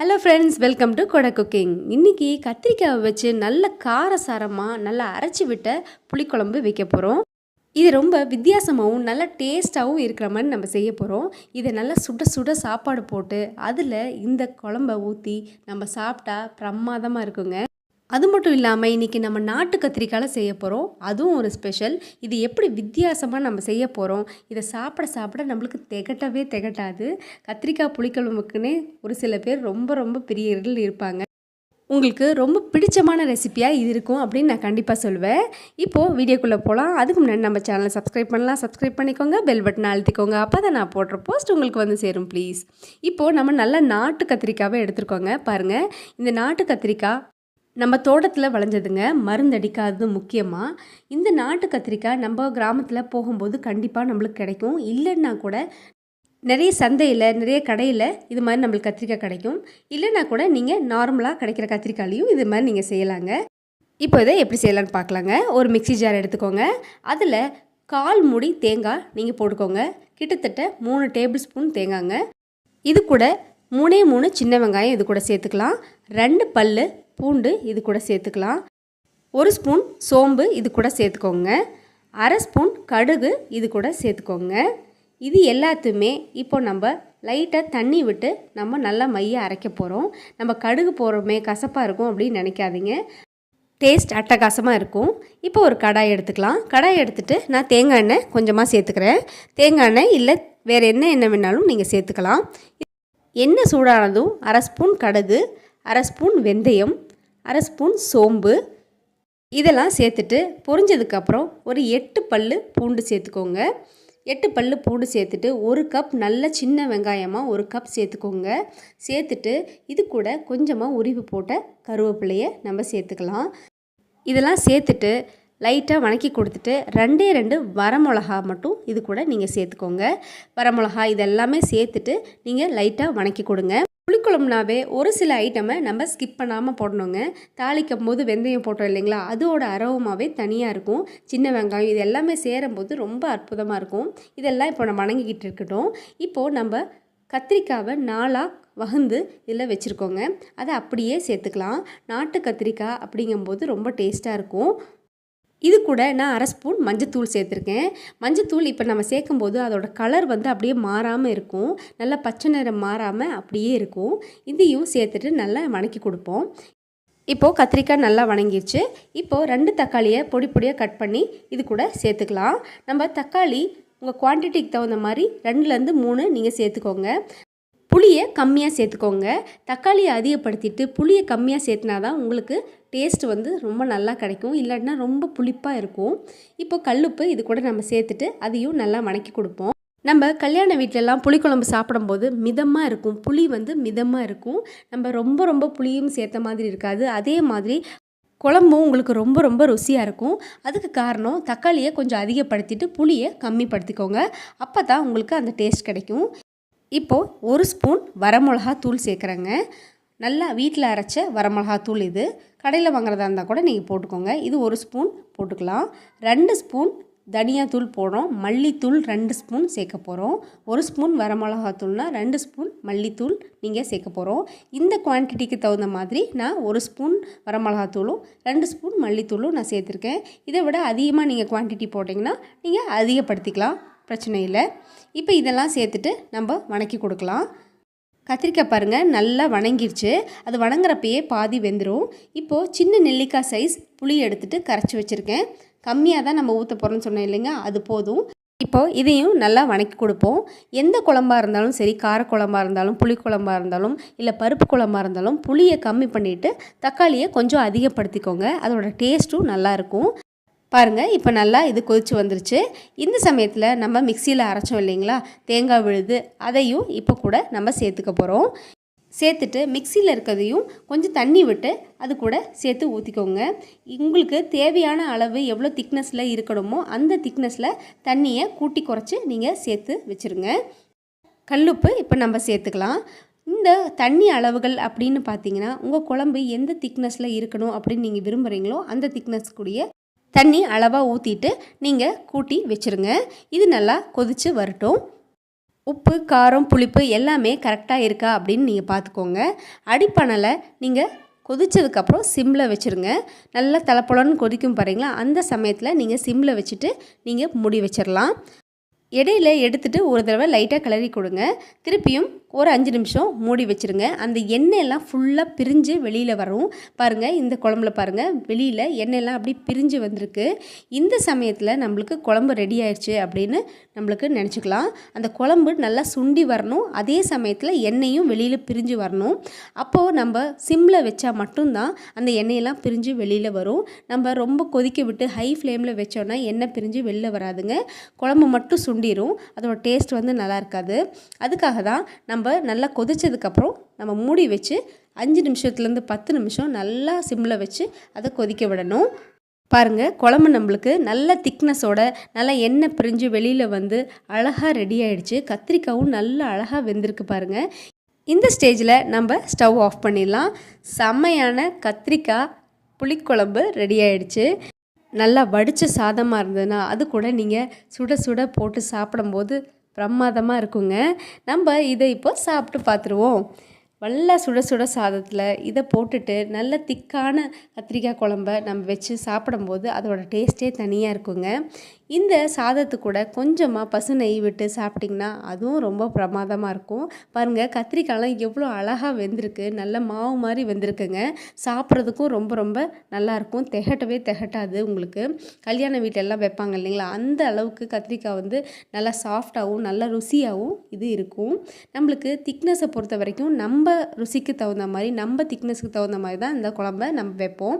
Hello friends welcome to Kodai cooking இன்றைக்கி கத்திரிக்காவை வச்சு நல்ல காரசாரமாக நல்லா அரைச்சி விட்ட புளிக்குழம்பு வைக்க போகிறோம் இது ரொம்ப வித்தியாசமாகவும் நல்ல டேஸ்ட்டாகவும் இருக்கிற மாதிரி நம்ம செய்ய போகிறோம் இதை நல்லா சுட சுட சாப்பாடு போட்டு அதில் இந்த குழம்ப ஊற்றி நம்ம சாப்பிட்டா பிரமாதமாக இருக்குங்க. அது மட்டும் இல்லாமல் இன்றைக்கி நம்ம நாட்டு கத்திரிக்காயில் செய்ய போகிறோம் அதுவும் ஒரு ஸ்பெஷல் இது எப்படி வித்தியாசமாக நம்ம செய்ய போகிறோம் இதை சாப்பிட சாப்பிட நம்மளுக்கு திகட்டவே திகட்டாது. கத்திரிக்காய் புளிக்குழம்புக்குன்னே ஒரு சில பேர் ரொம்ப ரொம்ப பிரியர்கள் இருப்பாங்க. உங்களுக்கு ரொம்ப பிடிச்சமான ரெசிபியாக இது இருக்கும் அப்படின்னு நான் கண்டிப்பாக சொல்லுவேன் இப்போது வீடியோக்குள்ளே போகலாம் அதுக்கு முன்னாடி நம்ம சேனலை சப்ஸ்கிரைப் பண்ணலாம். சப்ஸ்கிரைப் பண்ணிக்கோங்க. பெல் பட்டன் அழுத்திக்கோங்க. அப்போ தான் நான் போடுற போஸ்ட் உங்களுக்கு வந்து சேரும் ப்ளீஸ் இப்போது நம்ம நல்ல நாட்டு கத்திரிக்காவை எடுத்துருக்கோங்க. பாருங்கள் இந்த நாட்டு கத்திரிக்காய் நம்ம தோட்டத்தில் விளைஞ்சதுங்க மருந்தடிக்காதது முக்கியமாக இந்த நாட்டு கத்திரிக்காய் நம்ம கிராமத்தில் போகும்போது கண்டிப்பாக நம்மளுக்கு கிடைக்கும். இல்லைன்னா கூட நிறைய சந்தையில் நிறைய கடையில் இது மாதிரி நம்மளுக்கு கத்திரிக்காய் கிடைக்கும். இல்லைன்னா கூட நீங்கள் நார்மலாக கிடைக்கிற கத்திரிக்காயிலையும் இது மாதிரி நீங்கள் செய்யலாங்க. இப்போ இதை எப்படி செய்யலான்னு பார்க்கலாங்க. ஒரு மிக்சி ஜார் எடுத்துக்கோங்க. அதில் கால் மூடி தேங்காய் நீங்கள் போட்டுக்கோங்க. கிட்டத்தட்ட மூணு டேபிள் ஸ்பூன் தேங்காங்க இது கூட மூணே மூணு சின்ன வெங்காயம் இது கூட சேர்த்துக்கலாம். ரெண்டு பல் பூண்டு இது கூட சேர்த்துக்கலாம். ஒரு ஸ்பூன் சோம்பு இது கூட சேர்த்துக்கோங்க. அரை ஸ்பூன் கடுகு இது கூட சேர்த்துக்கோங்க. இது எல்லாத்தையுமே இப்போ நம்ம லைட்டாக தண்ணி விட்டு நம்ம நல்லா மைய அரைக்க போகிறோம் நம்ம கடுகு போகிறோமே கசப்பாக இருக்கும் அப்படின்னு நினைக்காதீங்க. டேஸ்ட் அட்டகாசமாக இருக்கும். இப்போ ஒரு கடாய் எடுத்துக்கலாம். கடாய் எடுத்துகிட்டு நான் தேங்காய் எண்ணெய் கொஞ்சமாக சேர்த்துக்கிறேன். தேங்காய் எண்ணெய் இல்லை வேறு என்ன எண்ணெய் வேணாலும் நீங்கள் சேர்த்துக்கலாம். எண்ணெய் சூடானதும் அரை ஸ்பூன் கடுகு அரை ஸ்பூன் வெந்தயம் அரை ஸ்பூன் சோம்பு. இதெல்லாம் சேர்த்துட்டு பொரிஞ்சதுக்கப்புறம் ஒரு எட்டு பல் பூண்டு சேர்த்துக்கோங்க. எட்டு பல் பூண்டு சேர்த்துட்டு ஒரு கப் நல்ல சின்ன வெங்காயமாக ஒரு கப் சேர்த்துக்கோங்க. சேர்த்துட்டு இது கூட கொஞ்சமாக உரிவு போட்ட கருவேப்பிலையை நம்ம சேர்த்துக்கலாம். இதெல்லாம் சேர்த்துட்டு லைட்டாக வணக்கி கொடுத்துட்டு ரெண்டே ரெண்டு வரமிளகா மட்டும் இது கூட நீங்கள் சேர்த்துக்கோங்க. வரமிளகா இதெல்லாமே சேர்த்துட்டு நீங்கள் லைட்டாக வணக்கி கொடுங்க. புளிக்குழம்புனாவே ஒரு சில ஐட்டமை நம்ம ஸ்கிப் பண்ணாமல் போடணுங்க. தாளிக்கும் போது வெந்தயம் போட்டோம் இல்லைங்களா? அதோட அரவமாகவே தனியாக இருக்கும். சின்ன வெங்காயம் இது எல்லாமே சேரும்போது ரொம்ப அற்புதமாக இருக்கும். இதெல்லாம் இப்போ நம்ம வணங்கிக்கிட்டு இருக்கட்டும். இப்போது நம்ம கத்திரிக்காவை நாளாக வகுந்து இதில் வச்சுருக்கோங்க. அதை அப்படியே சேர்த்துக்கலாம். நாட்டு கத்திரிக்காய் அப்படிங்கும்போது ரொம்ப டேஸ்ட்டாக இருக்கும். இது கூட நான் அரை ஸ்பூன் மஞ்சத்தூள் சேர்த்துருக்கேன். மஞ்சத்தூள் இப்போ நம்ம சேர்க்கும்போது அதோடய கலர் வந்து அப்படியே மாறாமல் இருக்கும். நல்லா பச்சை நிறம் மாறாமல் அப்படியே இருக்கும். இதையும் சேர்த்துட்டு நல்லா வணக்கி கொடுப்போம். இப்போது கத்திரிக்காய் நல்லா வணங்கிடுச்சு இப்போது ரெண்டு தக்காளியை பொடி பொடியாக கட் பண்ணி இது கூட சேர்த்துக்கலாம். நம்ம தக்காளி உங்கள் குவான்டிட்டிக்கு தகுந்த மாதிரி ரெண்டுலேருந்து மூணு நீங்கள் சேர்த்துக்கோங்க. புளியை கம்மியாக சேர்த்துக்கோங்க. தக்காளியை அதிகப்படுத்திட்டு புளியை கம்மியாக சேர்த்துனா தான் உங்களுக்கு டேஸ்ட் வந்து ரொம்ப நல்லா கிடைக்கும். இல்லாட்டினா ரொம்ப புளிப்பாக இருக்கும். இப்போ கல்லுப்பு இது கூட நம்ம சேர்த்துட்டு அதையும் நல்லா வணக்கி கொடுப்போம். நம்ம கல்யாண வீட்டிலலாம் புளிக்குழம்பு சாப்பிடும்போது மிதமாக இருக்கும். புளி வந்து மிதமாக இருக்கும். நம்ம ரொம்ப ரொம்ப புளியும் சேர்த்த மாதிரி இருக்காது. அதே மாதிரி குழம்பும் உங்களுக்கு ரொம்ப ரொம்ப ருசியாக இருக்கும். அதுக்கு காரணம் தக்காளியை கொஞ்சம் அதிகப்படுத்திட்டு புளியை கம்மிப்படுத்திக்கோங்க. அப்போ தான் உங்களுக்கு அந்த டேஸ்ட் கிடைக்கும். இப்போது ஒரு ஸ்பூன் வரமிளகா தூள் சேர்க்குறேங்க. நல்லா வீட்டில் அரைச்ச வரமிளகாத்தூள் இது. கடையில் வாங்குறதா இருந்தால் கூட நீங்கள் போட்டுக்கோங்க. இது ஒரு ஸ்பூன் போட்டுக்கலாம். ரெண்டு ஸ்பூன் தனியாத்தூள் போடுறோம். மல்லித்தூள் ரெண்டு ஸ்பூன் சேர்க்க போகிறோம் ஒரு ஸ்பூன் வரமிளகாத்தூள்னால் ரெண்டு ஸ்பூன் மல்லித்தூள் நீங்கள் சேர்க்க போகிறோம் இந்த குவான்டிட்டிக்கு தகுந்த மாதிரி நான் ஒரு ஸ்பூன் வரமிளகாத்தூளும் ரெண்டு ஸ்பூன் மல்லித்தூளும் நான் சேர்த்துருக்கேன். இதை விட அதிகமாக நீங்கள் குவான்டிட்டி போட்டிங்கன்னா நீங்கள் அதிகப்படுத்திக்கலாம். பிரச்சனை இல்லை. இப்போ இதெல்லாம் சேர்த்துட்டு நம்ம வணக்கி கொடுக்கலாம். கத்திரிக்காய் பாருங்கள் நல்லா வணங்கிருச்சு. அது வணங்குறப்பயே பாதி வெந்துடும் இப்போது சின்ன நெல்லிக்காய் சைஸ் புளி எடுத்துகிட்டு கரைச்சி வச்சுருக்கேன். கம்மியாக தான் நம்ம ஊற்ற போகிறோம்னு சொன்னேன் இல்லைங்க அது போதும். இப்போது இதையும் நல்லா வணக்கி கொடுப்போம். எந்த குழம்பாக இருந்தாலும் சரி கார குழம்பா இருந்தாலும் புளி குழம்பாக இருந்தாலும் இல்லை பருப்பு குழம்பாக இருந்தாலும் புளியை கம்மி பண்ணிவிட்டு தக்காளியை கொஞ்சம் அதிகப்படுத்திக்கோங்க. அதோட டேஸ்ட்டும் நல்லாயிருக்கும் பாருங்கள் இப்போ நல்லா இது கொதிச்சு வந்துருச்சு. இந்த சமயத்தில் நம்ம மிக்சியில் அரைச்சோம் இல்லைங்களா தேங்காய் விழுது அதையும் இப்போ கூட நம்ம சேர்த்துக்க போகிறோம் சேர்த்துட்டு மிக்சியில் இருக்கிறதையும் கொஞ்சம் தண்ணி விட்டு அது கூட சேர்த்து ஊற்றிக்கோங்க உங்களுக்கு தேவையான அளவு எவ்வளோ திக்னஸில் இருக்கணுமோ அந்த திக்னஸில் தண்ணியை கூட்டி குறைச்சி நீங்கள் சேர்த்து வச்சுருங்க. கல்லுப்பு இப்போ நம்ம சேர்த்துக்கலாம். இந்த தண்ணி அளவுகள் அப்படின்னு பார்த்தீங்கன்னா உங்கள் குழம்பு எந்த திக்னஸில் இருக்கணும் அப்படின்னு நீங்கள் விரும்புகிறீங்களோ அந்த திக்னஸ் கூடிய தண்ணி அளவாக ஊற்றிட்டு நீங்கள் கூட்டி வச்சுருங்க. இது நல்லா கொதித்து வரட்டும். உப்பு காரம் புளிப்பு எல்லாமே கரெக்டாக இருக்கா அப்படின்னு நீங்கள் பார்த்துக்கோங்க அடிப்பணலை நீங்கள் கொதித்ததுக்கப்புறம் சிம்மில் வச்சுருங்க. நல்லா தலைப்பழன்னு கொதிக்கும் பாருங்களா அந்த சமயத்தில் நீங்கள் சிம்மில் வச்சுட்டு நீங்கள் முடி வச்சிடலாம் இடையில எடுத்துட்டு ஒரு தடவை லைட்டாக கிளறி கொடுங்க. திருப்பியும் ஒரு அஞ்சு நிமிஷம் மூடி வச்சுருங்க. அந்த எண்ணெயெல்லாம் ஃபுல்லாக பிரிஞ்சு வெளியில் வரும். பாருங்கள் இந்த குழம்புல பாருங்கள் வெளியில் எண்ணெயெல்லாம் அப்படி பிரிஞ்சு வந்திருக்கு. இந்த சமயத்தில் நம்மளுக்கு குழம்பு ரெடி ஆயிடுச்சு அப்படின்னு நம்மளுக்கு நினச்சிக்கலாம். அந்த குழம்பு நல்லா சுண்டி வரணும். அதே சமயத்தில் எண்ணெயும் வெளியில் பிரிஞ்சு வரணும். அப்போது நம்ம சிம்மில் வச்சா மட்டும்தான் அந்த எண்ணெயெல்லாம் பிரிஞ்சு வெளியில் வரும். நம்ம ரொம்ப கொதிக்க விட்டு ஹை ஃப்ளேமில் வச்சோன்னா எண்ணெய் பிரிஞ்சு வெளில வராதுங்க. குழம்பு மட்டும் சுண்டிரும். அதோட டேஸ்ட் வந்து நல்லா இருக்காது. அதுக்காக தான் நம்ம நம்ம நல்லா கொதிச்சதுக்கப்புறம் நம்ம மூடி வச்சு அஞ்சு நிமிஷத்துலேருந்து பத்து நிமிஷம் நல்லா சிம்மில் வச்சு அதை கொதிக்க விடணும். பாருங்கள் குழம்பு நம்மளுக்கு நல்ல திக்னஸோட நல்லா எண்ணெய் பிரிஞ்சு வெளியில் வந்து அழகாக ரெடி ஆகிடுச்சு கத்திரிக்காவும் நல்லா அழகாக வெந்திருக்கு பாருங்கள் இந்த ஸ்டேஜில் நம்ம ஸ்டவ் ஆஃப் பண்ணிடலாம். செம்மையான கத்திரிக்காய் புளிக்குழம்பு ரெடி ஆகிடுச்சு நல்லா வடித்த சாதமாக இருந்ததுன்னா அது கூட நீங்கள் சுட சுட போட்டு சாப்பிடும்போது பிரமாதமாக இருக்குங்க. நம்ம இதை இப்போ சாப்பிட்டு பார்த்துருவோம் நல்லா சுட சுட சாதத்தில் இதை போட்டுட்டு நல்ல திக்கான கத்திரிக்காய் குழம்ப நம்ம வச்சு சாப்பிடும்போது அதோட டேஸ்ட்டே தனியாக இருக்குங்க. இந்த சாதத்து கூட கொஞ்சமாக பசு நெய் விட்டு சாப்பிட்டிங்கன்னா அதுவும் ரொம்ப பிரமாதமாக இருக்கும். பாருங்கள் கத்திரிக்காய்லாம் எவ்வளோ அழகாக வெந்திருக்கு. நல்ல மாவு மாதிரி வெந்திருக்குங்க. சாப்பிட்றதுக்கும் ரொம்ப ரொம்ப நல்லாயிருக்கும் திகட்டவே திகட்டாது உங்களுக்கு. கல்யாண வீட்டிலலாம் வைப்பாங்க இல்லைங்களா? அந்த அளவுக்கு கத்திரிக்காய் வந்து நல்லா சாஃப்டாகவும் நல்ல ருசியாகவும் இது இருக்கும். நம்மளுக்கு திக்னஸை பொறுத்த வரைக்கும் நம்ம ருசிக்கு தகுந்த மாதிரி நம்ம திக்னஸுக்கு தகுந்த மாதிரி தான் இந்த குழம்ப நம்ம வைப்போம்.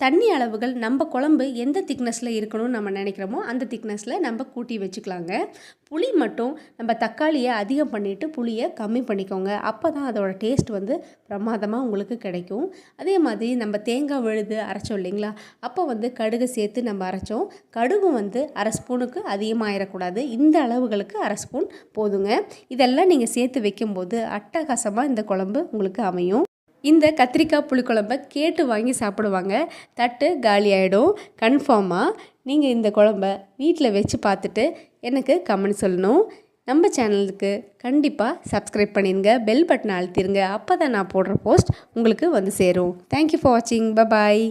தண்ணி அளவுகள் நம்ம குழம்பு எந்த திக்னஸில் இருக்கணும்னு நம்ம நினைக்கிறோமோ அந்த திக்னஸில் நம்ம கூட்டி வச்சுக்கலாங்க. புளி மட்டும் நம்ம தக்காளியை அதிகம் பண்ணிவிட்டு புளியை கம்மி பண்ணிக்கோங்க. அப்போ தான் அதோடய டேஸ்ட் வந்து பிரமாதமாக உங்களுக்கு கிடைக்கும். அதே மாதிரி நம்ம தேங்காய் விழுது அரைச்சோம் இல்லைங்களா? அப்போ வந்து கடுகு சேர்த்து நம்ம அரைச்சோம். கடுகு வந்து அரை ஸ்பூனுக்கு அதிகமாகிடக்கூடாது இந்த அளவுகளுக்கு அரை ஸ்பூன் போதுங்க. இதெல்லாம் நீங்கள் சேர்த்து வைக்கும்போது அட்டகாசமாக இந்த குழம்பு உங்களுக்கு அமையும். இந்த கத்திரிக்காய் புளிக்குழம்ப கேட்டு வாங்கி சாப்பிடுவாங்க. தட்டு காலி ஆகிடும் கன்ஃபார்மாக நீங்கள் இந்த குழம்ப வீட்டில் வச்சு பார்த்துட்டு எனக்கு கமெண்ட் சொல்லணும். நம்ம சேனலுக்கு கண்டிப்பாக சப்ஸ்கிரைப் பண்ணிடுங்க பெல் பட்டனை அழுத்திடுங்க அப்போ தான் நான் போடுற போஸ்ட் உங்களுக்கு வந்து சேரும். தேங்க்யூ ஃபார் வாட்சிங் பபாய்